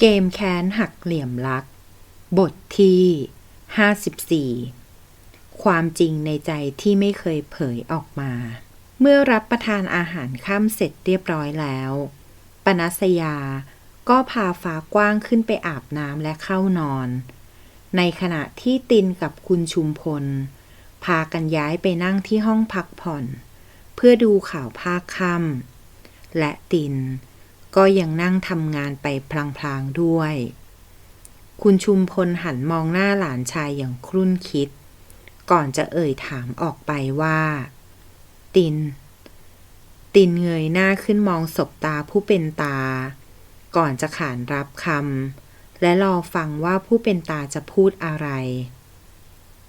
เกมแค้นหักเหลี่ยมรัก บทที่ 54 ความจริงในใจที่ไม่เคยเผยออกมา เมื่อรับประทานอาหารค่ำเสร็จเรียบร้อยแล้ว ปนัสยาก็พาฟ้ากว้างขึ้นไปอาบน้ำและเข้านอน ในขณะที่ตินกับคุณชุมพล พากันย้ายไปนั่งที่ห้องพักผ่อน เพื่อดูข่าวภาคค่ำและติน ก็ยังนั่งทำงานไปพลางๆด้วย คุณชุมพลหันมองหน้าหลานชายอย่างครุ่นคิด ก่อนจะเอ่ยถามออกไปว่า ติน ตินเงยหน้าขึ้นมองศบตาผู้เป็นตา ก่อนจะขานรับคำและรอฟังว่าผู้เป็นตาจะพูดอะไร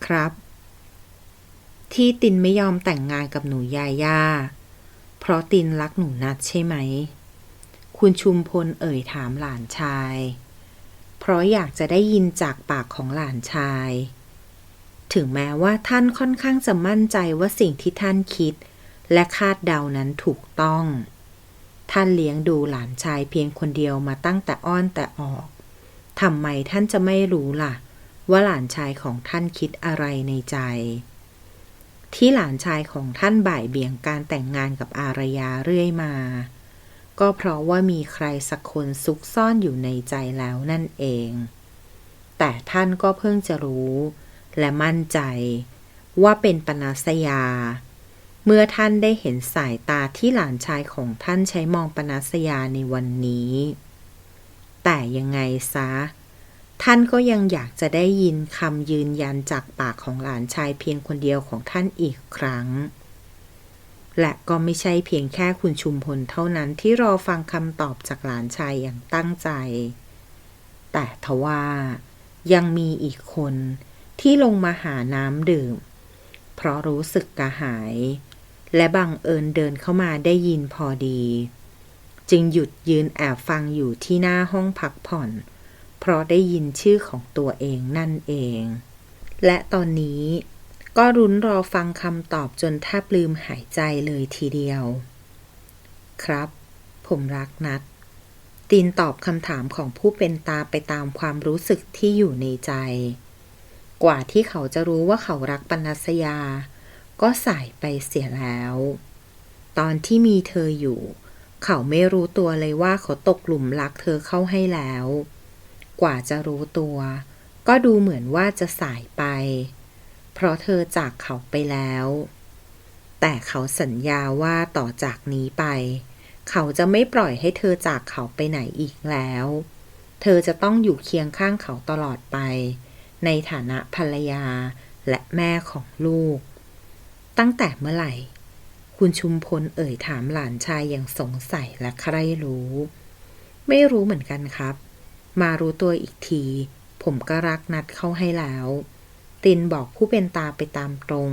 ครับ ที่ตินไม่ยอมแต่งงานกับหนูยาย่า เพราะตินรักหนูนัดใช่ไหม คุณชุมพลเอ่ยถามหลานชาย เพราะอยากจะได้ยินจากปากของหลานชาย ถึงแม้ว่าท่านค่อนข้างจะมั่นใจว่าสิ่งที่ท่านคิด และคาดเดานั้นถูกต้อง ท่านเลี้ยงดูหลานชายเพียงคนเดียวมาตั้งแต่อ้อนแต่ออกทำไมท่านจะไม่รู้ล่ะ ว่าหลานชายของท่านคิดอะไรในใจ ที่หลานชายของท่านบ่ายเบี่ยงการแต่งงานกับอารยาเรื่อยมา ก็เพราะว่ามีใครสักคนซุกซ่อนอยู่ในใจแล้วนั่นเอง แต่ท่านก็เพิ่งจะรู้ และมั่นใจ ว่าเป็นปนัสยา เมื่อท่านได้เห็นสายตาที่หลานชายของท่านใช้มองปนัสยาในวันนี้ แต่ยังไงซะ ท่านก็ยังอยากจะได้ยินคำยืนยันจากปากของหลานชายเพียงคนเดียวของท่านอีกครั้ง และก็ไม่ใช่เพียงแค่คุณชุมพลเท่านั้นที่รอฟังคำตอบจากหลานชายอย่างตั้งใจ แต่ทว่ายังมีอีกคนที่ลงมาหาน้ำดื่ม เพราะรู้สึกกระหาย และบังเอิญเดินเข้ามาได้ยินพอดี จึงหยุดยืนแอบฟังอยู่ที่หน้าห้องพักผ่อน เพราะได้ยินชื่อของตัวเองนั่นเอง และตอนนี้ ก็รุ้นรอฟังคำตอบจนแทบลืมหายใจเลยทีเดียว ครับ ผมรักนัด ตีนตอบคำถามของผู้เป็นตาไปตามความรู้สึกที่อยู่ในใจ กว่าที่เขาจะรู้ว่าเขารักปนัสยา ก็สายไปเสียแล้ว ตอนที่มีเธออยู่ เขาไม่รู้ตัวเลยว่าเขาตกหลุมรักเธอเข้าให้แล้ว กว่าจะรู้ตัว ก็ดูเหมือนว่าจะสายไป เพราะเธอจากเขาไปแล้ว แต่เขาสัญญาว่าต่อจากนี้ไป เขาจะไม่ปล่อยให้เธอจากเขาไปไหนอีกแล้ว เธอจะต้องอยู่เคียงข้างเขาตลอดไป ในฐานะภรรยาและแม่ของลูก ตั้งแต่เมื่อไหร่ คุณชุมพลเอ่ยถามหลานชายอย่างสงสัยและใคร่รู้ ไม่รู้เหมือนกันครับ มารู้ตัวอีกที ผมก็รักนัดเข้าให้แล้ว ตินบอกผู้เป็นตาไปตามตรง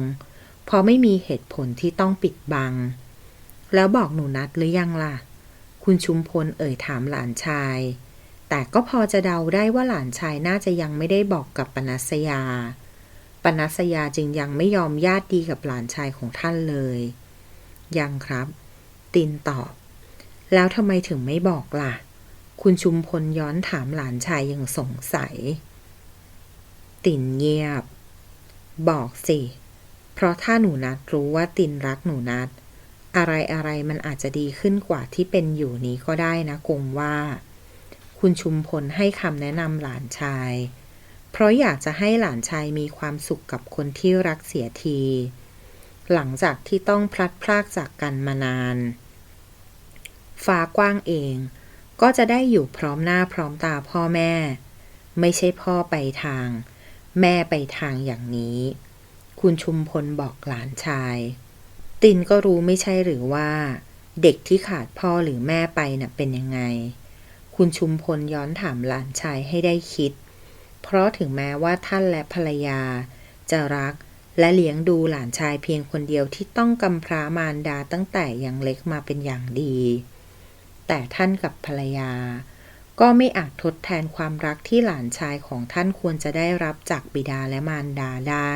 เพราะไม่มีเหตุผลที่ต้องปิดบัง แล้วบอกหนูนัดหรือยังล่ะ คุณชุมพลเอ่ยถามหลานชาย แต่ก็พอจะเดาได้ว่าหลานชายน่าจะยังไม่ได้บอกกับปนัสยา ปนัสยาจึงยังไม่ยอมญาติดีกับหลานชายของท่านเลย ยังครับ ตินตอบ แล้วทำไมถึงไม่บอกล่ะ คุณชุมพลย้อนถามหลานชายอย่างสงสัยตินเงียบ บอกสิ เพราะถ้าหนูนัดรู้ว่าตินรักหนูนัด อะไรอะไรมันอาจจะดีขึ้นกว่าที่เป็นอยู่นี้ก็ได้นะกงว่า คุณชุมพลให้คำแนะนำหลานชาย เพราะอยากจะให้หลานชายมีความสุขกับคนที่รักเสียที หลังจากที่ต้องพลัดพรากจากกันมานาน ฟ้ากว้างเองก็จะได้อยู่พร้อมหน้าพร้อมตาพ่อแม่ ไม่ใช่พ่อไปทาง แม่ไปทางอย่างนี้ คุณชุมพลบอกหลานชาย ตินก็รู้ไม่ใช่หรือว่า เด็กที่ขาดพ่อหรือแม่ไปน่ะเป็นยังไง คุณชุมพลย้อนถามหลานชายให้ได้คิด เพราะถึงแม้ว่าท่านและภรรยา จะรักและเลี้ยงดูหลานชายเพียงคนเดียวที่ต้องกำพร้ามารดาตั้งแต่ยังเล็กมาเป็นอย่างดี แต่ท่านกับภรรยา ก็ไม่อาจทดแทนความรักที่หลานชายของท่านควรจะได้รับจากบิดาและมารดาได้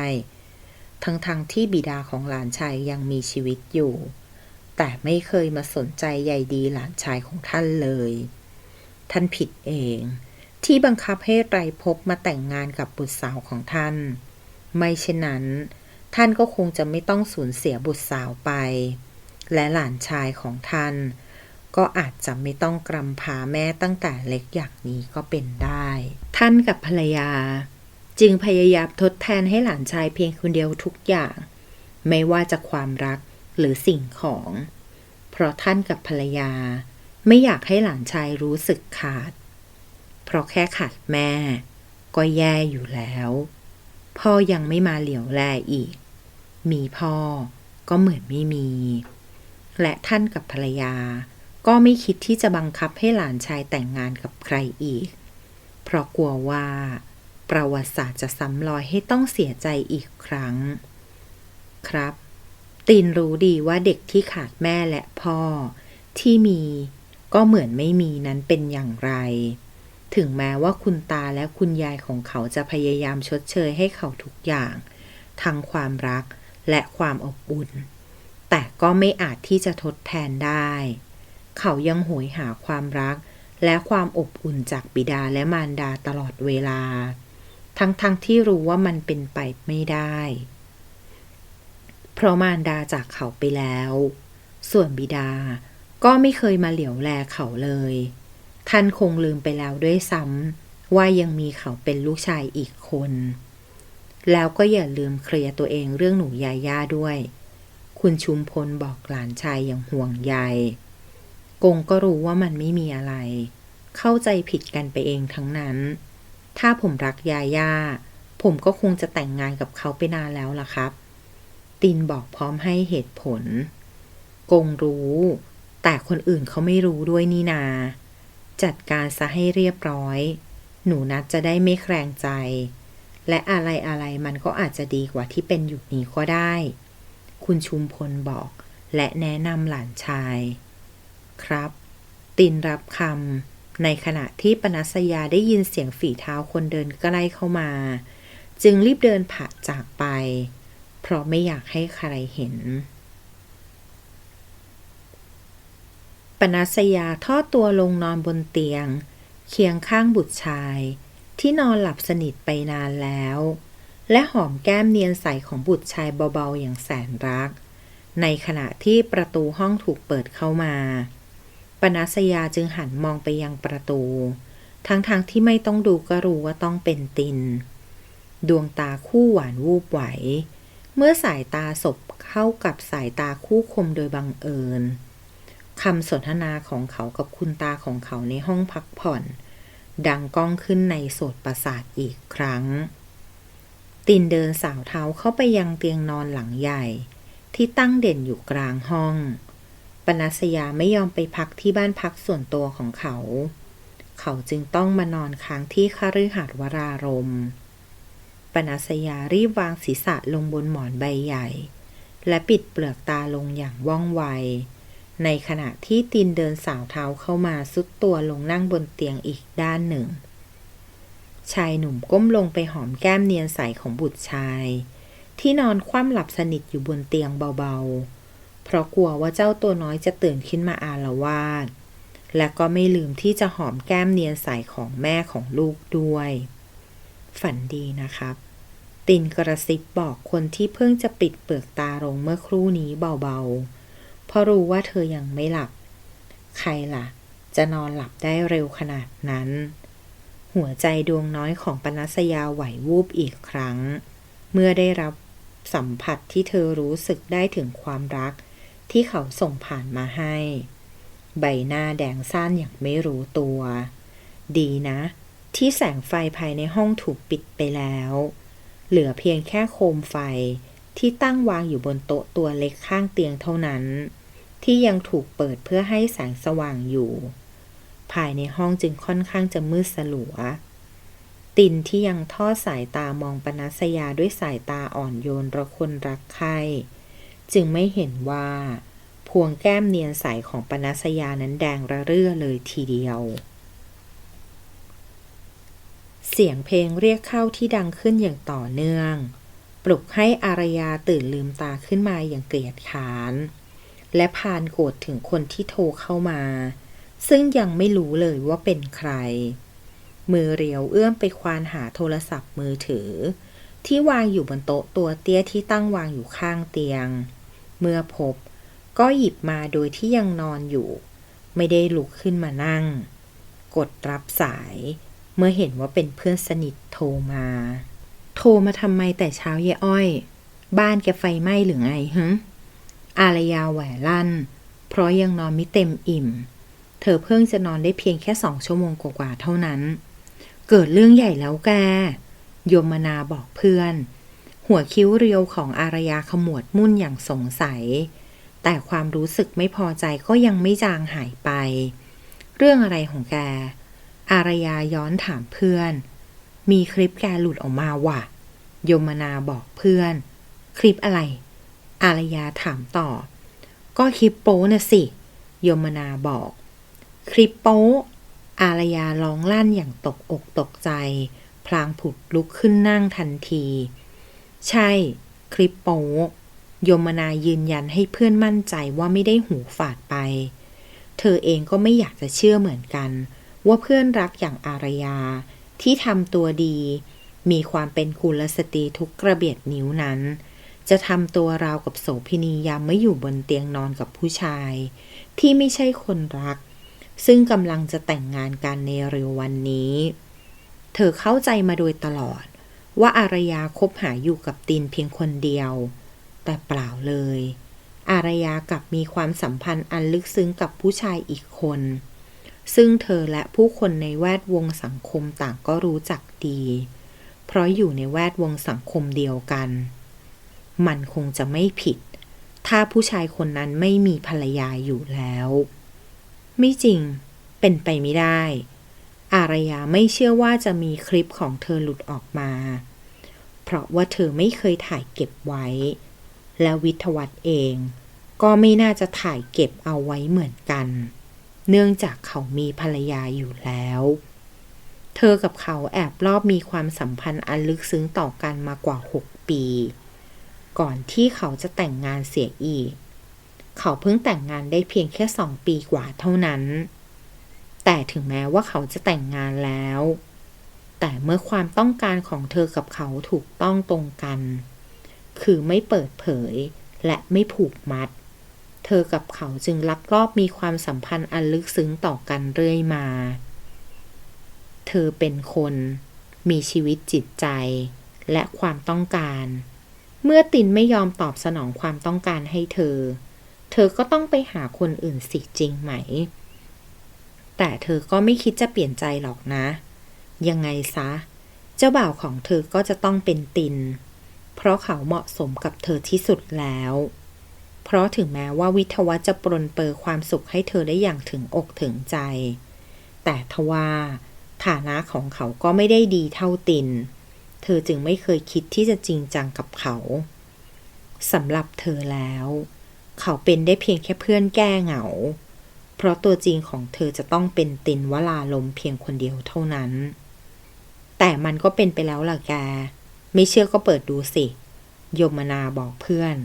ทั้งๆทที่บิดาของหลานชายยังมีชีวิตอยู่ แต่ไม่เคยมาสนใจใยดีหลานชายของท่านเลย ท่านผิดเอง ที่บังคับให้ไรภพมาแต่งงานกับบุตรสาวของท่าน ไม่เช่นนั้น ท่านก็คงจะไม่ต้องสูญเสียบุตรสาวไป และหลานชายของท่าน ก็อาจจะไม่ต้องกรำพาแม่ตั้งแต่เล็กอย่างนี้ก็เป็นได้ ท่านกับภรรยา จึงพยายามทดแทนให้หลานชายเพียงคนเดียวทุกอย่าง ไม่ว่าจะความรักหรือสิ่งของ เพราะท่านกับภรรยา ไม่อยากให้หลานชายรู้สึกขาด เพราะแค่ขาดแม่ ก็แย่อยู่แล้ว พ่อยังไม่มาเหลียวแลอีก มีพ่อก็เหมือนไม่มี และท่านกับภรรยา ก็ไม่คิดที่จะบังคับให้หลานชายแต่งงานกับใครอีก เพราะกลัวว่า ประวัติศาสตร์จะซ้ำรอยให้ต้องเสียใจอีกครั้ง ครับ ตีนรู้ดีว่าเด็กที่ขาดแม่และพ่อ ที่มีก็เหมือนไม่มีนั้นเป็นอย่างไร ถึงแม้ว่าคุณตาและคุณยายของเขาจะพยายามชดเชยให้เขาทุกอย่าง ทั้งความรักและความอบอุ่น แต่ก็ไม่อาจที่จะทดแทนได้ เขายังโหยหาความรัก และความอบอุ่นจากบิดาและมารดาตลอดเวลา ทั้งๆทที่รู้ว่ามันเป็นไปไม่ได้ เพราะมารดาจากเขาไปแล้ว ส่วนบิดาก็ไม่เคยมาเหลียวแลเขาเลย ท่านคงลืมไปแล้วด้วยซ้ำว่ายังมีเขาเป็นลูกชายอีกคน แล้วก็อย่าลืมเคลียร์ตัวเองเรื่องหนูยาย่าด้วย คุณชุมพลบอกหลานชายอย่างห่วงใย กงก็รู้ว่ามันไม่มีอะไร เข้าใจผิดกันไปเองทั้งนั้น ถ้าผมรักยาย่า ผมก็คงจะแต่งงานกับเขาไปนานแล้วล่ะครับ ตินบอกพร้อมให้เหตุผล กงรู้ แต่คนอื่นเขาไม่รู้ด้วยนี่นา จัดการซะให้เรียบร้อย หนูนัดจะได้ไม่แครงใจ และอะไรอะไรมันก็อาจจะดีกว่าที่เป็นอยู่นี้ก็ได้ คุณชุมพลบอก และแนะนำหลานชาย ครับ ตินรับคำในขณะที่ปนัสยาได้ยินเสียงฝีเท้าคนเดินใกล้เข้ามา จึงรีบเดินผ่าจากไป เพราะไม่อยากให้ใครเห็น ปนัสยาทอดตัวลงนอนบนเตียง เคียงข้างบุตรชาย ที่นอนหลับสนิทไปนานแล้ว และหอมแก้มเนียนใสของบุตรชายเบาๆอย่างแสนรักในขณะที่ประตูห้องถูกเปิดเข้ามา ปนัสยาจึงหันมองไปยังประตู ทั้งๆทที่ไม่ต้องดูก็รู้ว่าต้องเป็นติน ดวงตาคู่หวานวูบไหว เมื่อสายตาศพเข้ากับสายตาคู่คมโดยบังเอิญคำสนทนาของเขากับคุณตาของเขาในห้องพักผ่อน ดังก้องขึ้นในโสดประสาทอีกครั้ง ตินเดินสาวเท้าเข้าไปยังเตียงนอนหลังใหญ่ ที่ตั้งเด่นอยู่กลางห้อง ปนัสยาไม่ยอมไปพักที่บ้านพักส่วนตัวของเขา เขาจึงต้องมานอนค้างที่คฤหาสน์วรารมปนัสยารีบวางศีรษะลงบนหมอนใบใหญ่ และปิดเปลือกตาลงอย่างว่องไว ในขณะที่ตินเดินสาวเท้าเข้ามาซุดตัวลงนั่งบนเตียงอีกด้านหนึ่ง ชายหนุ่มก้มลงไปหอมแก้มเนียนใสของบุตรชาย ที่นอนคว่ำหลับสนิทอยู่บนเตียงเบาๆ เพราะกลัวว่าเจ้าตัวน้อยจะตื่นขึ้นมาอาละวาด และก็ไม่ลืมที่จะหอมแก้มเนียนใสของแม่ของลูกด้วย ฝันดีนะครับ ตินกระซิบบอกคนที่เพิ่งจะปิดเปลือกตาลงเมื่อครู่นี้เบาๆ เพราะรู้ว่าเธอยังไม่หลับ ใครล่ะ จะนอนหลับได้เร็วขนาดนั้น หัวใจดวงน้อยของปนัสยาไหววูบอีกครั้ง เมื่อได้รับสัมผัสที่เธอรู้สึกได้ถึงความรัก ที่เขาส่งผ่านมาให้ ใบหน้าแดงซ่านอย่างไม่รู้ตัว ดีนะ ที่แสงไฟภายในห้องถูกปิดไปแล้ว เหลือเพียงแค่โคมไฟที่ตั้งวางอยู่บนโต๊ะตัวเล็กข้างเตียงเท่านั้น ที่ยังถูกเปิดเพื่อให้แสงสว่างอยู่ ภายในห้องจึงค่อนข้างจะมืดสลัว ตินที่ยังทอดสายตามองปนัสยาด้วยสายตาอ่อนโยนระคนรักใคร่ จึงไม่เห็นว่า พวงแก้มเนียนใสของปนัสยานั้นแดงระเรื่อเลยทีเดียว เสียงเพลงเรียกเข้าที่ดังขึ้นอย่างต่อเนื่อง ปลุกให้อารยาตื่นลืมตาขึ้นมาอย่างเกลียดขาน และพานโกรธถึงคนที่โทรเข้ามา ซึ่งยังไม่รู้เลยว่าเป็นใคร มือเรียวเอื้อมไปควานหาโทรศัพท์มือถือที่วางอยู่บนโต๊ะตัวเตี้ยที่ตั้งวางอยู่ข้างเตียง เมื่อพบ ก็หยิบมาโดยที่ยังนอนอยู่ ไม่ได้ลุกขึ้นมานั่ง กดรับสาย เมื่อเห็นว่าเป็นเพื่อนสนิทโทรมา โทรมาทำไมแต่เช้าเยอ้อย บ้านแกไฟไหม้หรือไงฮะอารยาแหวลั่น เพราะยังนอนไม่เต็มอิ่ม เธอเพิ่งจะนอนได้เพียงแค่สองชั่วโมงกว่าๆเท่านั้น เกิดเรื่องใหญ่แล้วแก ยมนาบอกเพื่อน หัวคิ้วเรียวของอารยาขมวดมุ่นอย่างสงสัย แต่ความรู้สึกไม่พอใจก็ยังไม่จางหายไป เรื่องอะไรของแก อารยาย้อนถามเพื่อน มีคลิปแกหลุดออกมาว่ะ ยมนาบอกเพื่อน คลิปอะไร อารยาถามต่อ ก็คลิปโป้นะสิ ยมนาบอก คลิปโป๊อารยาร้องลั่นอย่างตกอกตกใจ พลางผุดลุกขึ้นนั่งทันที ใช่ คลิปโป๊ยมนายืนยันให้เพื่อนมั่นใจว่าไม่ได้หูฝาดไป เธอเองก็ไม่อยากจะเชื่อเหมือนกัน ว่าเพื่อนรักอย่างอารยา ที่ทำตัวดี มีความเป็นกุลสตรีทุกกระเบียดนิ้วนั้น จะทำตัวราวกับโสพินียามไม่อยู่บนเตียงนอนกับผู้ชาย ที่ไม่ใช่คนรัก ซึ่งกำลังจะแต่งงานกันในเร็ววันนี้ เธอเข้าใจมาโดยตลอด ว่าอารยาคบหาอยู่กับตินเพียงคนเดียว แต่เปล่าเลย อารยากับมีความสัมพันธ์อันลึกซึ้งกับผู้ชายอีกคน ซึ่งเธอและผู้คนในแวดวงสังคมต่างก็รู้จักดี เพราะอยู่ในแวดวงสังคมเดียวกัน มันคงจะไม่ผิด ถ้าผู้ชายคนนั้นไม่มีภรรยาอยู่แล้ว ไม่จริง เป็นไปไม่ได้ อารยาไม่เชื่อว่าจะมีคลิปของเธอหลุดออกมา เพราะว่าเธอไม่เคยถ่ายเก็บไว้ และวิทวัตเอง ก็ไม่น่าจะถ่ายเก็บเอาไว้เหมือนกัน เนื่องจากเขามีภรรยาอยู่แล้ว เธอกับเขาแอบรอบมีความสัมพันธ์อันลึกซึ้งต่อกันมากว่าหกปี ก่อนที่เขาจะแต่งงานเสียอีก เขาเพิ่งแต่งงานได้เพียงแค่สองปีกว่าเท่านั้น แต่ถึงแม้ว่าเขาจะแต่งงานแล้ว แต่เมื่อความต้องการของเธอกับเขาถูกต้องตรงกัน คือไม่เปิดเผยและไม่ผูกมัด เธอกับเขาจึงลักลอบมีความสัมพันธ์อันลึกซึ้งต่อกันเรื่อยมา เธอเป็นคนมีชีวิตจิตใจและความต้องการ เมื่อตินไม่ยอมตอบสนองความต้องการให้เธอ เธอก็ต้องไปหาคนอื่นสิจริงไหม แต่เธอก็ไม่คิดจะเปลี่ยนใจหรอกนะ ยังไงซะ เจ้าบ่าวของเธอก็จะต้องเป็นติน เพราะเขาเหมาะสมกับเธอที่สุดแล้ว เพราะถึงแม้ว่าวิทวัจะปรนเปรอความสุขให้เธอได้อย่างถึงอกถึงใจ แต่ทว่าฐานะของเขาก็ไม่ได้ดีเท่าติน เธอจึงไม่เคยคิดที่จะจริงจังกับเขาสำหรับเธอแล้ว เขาเป็นได้เพียงแค่เพื่อนแก้เหงา เพราะตัวจริงของเธอจะต้องเป็นตินวลาลมเพียงคนเดียวเท่านั้น แต่มันก็เป็นไปแล้วล่ะแก ไม่เชื่อก็เปิดดูสิ ยมนาบอกเพื่อน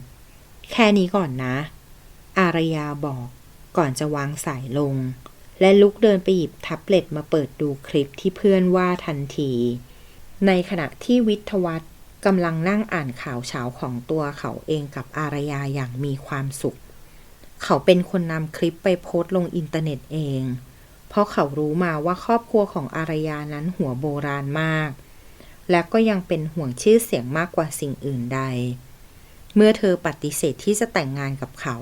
แค่นี้ก่อนนะ อารยาบอกก่อนจะวางสายลง และลุกเดินไปหยิบแท็บเล็ตมาเปิดดูคลิปที่เพื่อนว่าทันที ในขณะที่วิทวัฒน์กำลังนั่งอ่านข่าวเช้าของตัวเขาเองกับอารยาอย่างมีความสุข เขาเป็นคนนำคลิปไปโพสต์ลงอินเทอร์เน็ตเอง เพราะเขารู้มาว่าครอบครัวของอารยานั้นหัวโบราณมาก และก็ยังเป็นห่วงชื่อเสียงมากกว่าสิ่งอื่นใด เมื่อเธอปฏิเสธที่จะแต่งงานกับเขา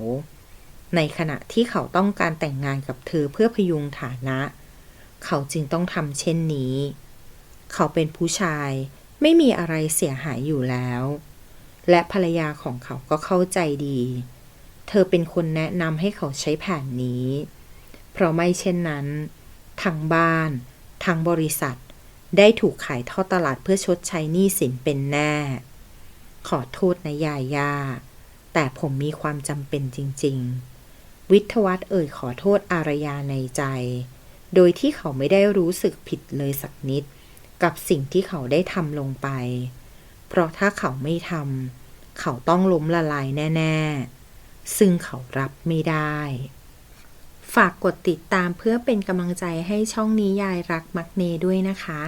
ในขณะที่เขาต้องการแต่งงานกับเธอเพื่อพยุงฐานะ เขาจึงต้องทำเช่นนี้ เขาเป็นผู้ชายไม่มีอะไรเสียหายอยู่แล้ว และภรรยาของเขาก็เข้าใจดี เธอเป็นคนแนะนำให้เขาใช้แผนนี้ เพราะไม่เช่นนั้น ทั้งบ้าน ทั้งบริษัท ได้ถูกขายทอดตลาดเพื่อชดใช้หนี้สินเป็นแน่ ขอโทษนะยายาแต่ผมมีความจำเป็นจริง ๆ วิทวัฒน์เอ่ยขอโทษอารยาในใจ โดยที่เขาไม่ได้รู้สึกผิดเลยสักนิด กับสิ่งที่เขาได้ทำลงไป เพราะถ้าเขาไม่ทำเขาต้องล้มละลายแน่ ๆ ซึ่งเขารับไม่ได้ ฝากกดติดตามเพื่อเป็นกำลังใจให้ช่องนี้ยายรักมักเนด้วยนะคะ